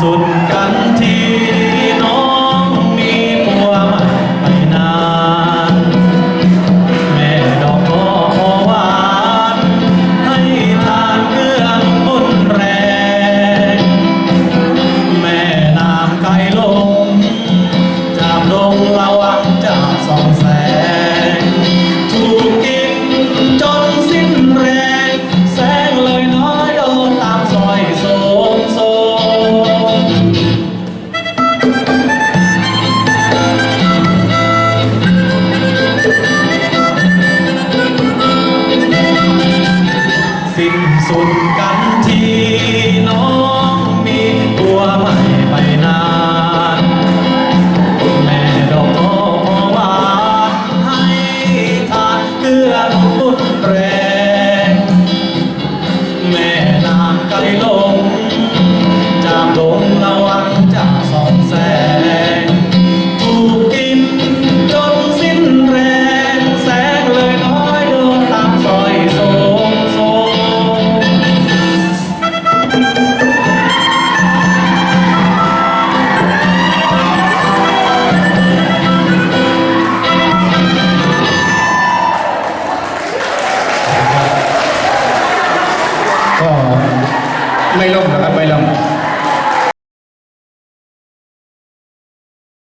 สุดกัน สุดกัน ไม่ล่มนะครับไม่ล่ม